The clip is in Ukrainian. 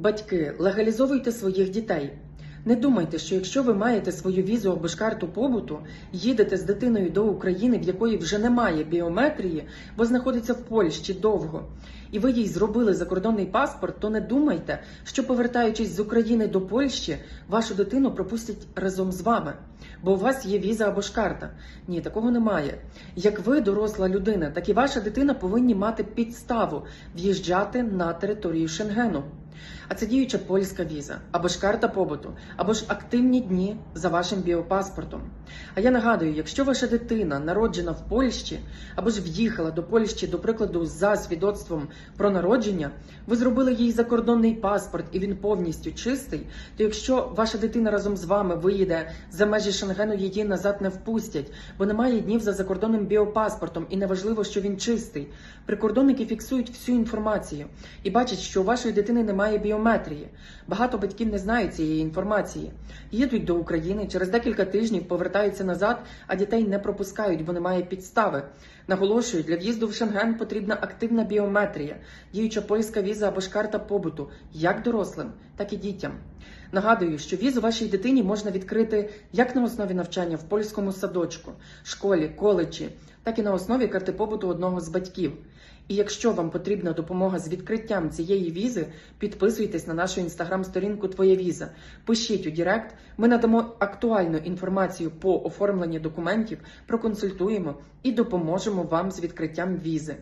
Батьки, легалізовуйте своїх дітей. Не думайте, що якщо ви маєте свою візу або ж карту побуту, їдете з дитиною до України, в якої вже немає біометрії, бо знаходиться в Польщі довго, і ви їй зробили закордонний паспорт, то не думайте, що повертаючись з України до Польщі, вашу дитину пропустять разом з вами, бо у вас є віза або ж карта. Ні, такого немає. Як ви, доросла людина, так і ваша дитина повинні мати підставу в'їжджати на територію Шенгену. А це діюча польська віза, або ж карта побуту, або ж активні дні за вашим біопаспортом. А я нагадую, якщо ваша дитина народжена в Польщі, або ж в'їхала до Польщі, до прикладу, за свідоцтвом про народження, ви зробили їй закордонний паспорт і він повністю чистий, то якщо ваша дитина разом з вами виїде за межі Шенгену, її назад не впустять, бо немає днів за закордонним біопаспортом, і неважливо, що він чистий. Прикордонники фіксують всю інформацію і бачать, що у вашої дитини немає біометрії. Багато батьків не знають цієї інформації. Їдуть до України, через декілька тижнів повертаються назад, а дітей не пропускають, бо немає підстави. Наголошують, для в'їзду в Шенген потрібна активна біометрія, діюча польська віза або ж карта побуту, як дорослим, так і дітям. Нагадую, що візу вашій дитині можна відкрити як на основі навчання в польському садочку, школі, коледжі, так і на основі карти побуту одного з батьків. І якщо вам потрібна допомога з відкриттям цієї візи, підписуйтесь на нашу інстаграм-сторінку Твоя віза. Пишіть у Директ. Ми надамо актуальну інформацію по оформленню документів, проконсультуємо і допоможемо вам з відкриттям візи.